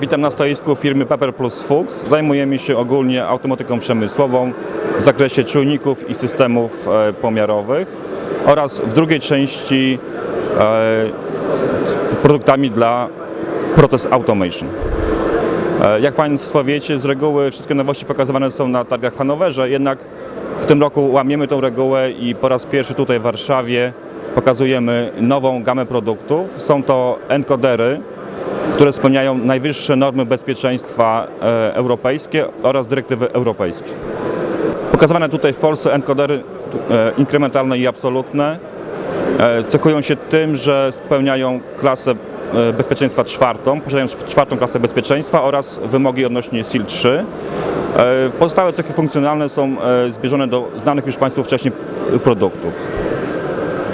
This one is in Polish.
Witam na stoisku firmy Pepper Plus Fuchs. Zajmujemy się ogólnie automatyką przemysłową w zakresie czujników i systemów e, pomiarowych oraz w drugiej części e, produktami dla Process Automation. E, Jak Państwo wiecie, z reguły wszystkie nowości pokazywane są na targach Hanowerze, jednak w tym roku łamiemy tą regułę i po raz pierwszy tutaj w Warszawie pokazujemy nową gamę produktów. Są to encodery, które spełniają najwyższe normy bezpieczeństwa e, europejskie oraz dyrektywy europejskie. Pokazywane tutaj w Polsce encodery e, inkrementalne i absolutne e, cechują się tym, że spełniają klasę bezpieczeństwa czwartą, posiadają czwartą klasę bezpieczeństwa oraz wymogi odnośnie SIL 3. E, Pozostałe cechy funkcjonalne są e, zbliżone do znanych już Państwu wcześniej produktów.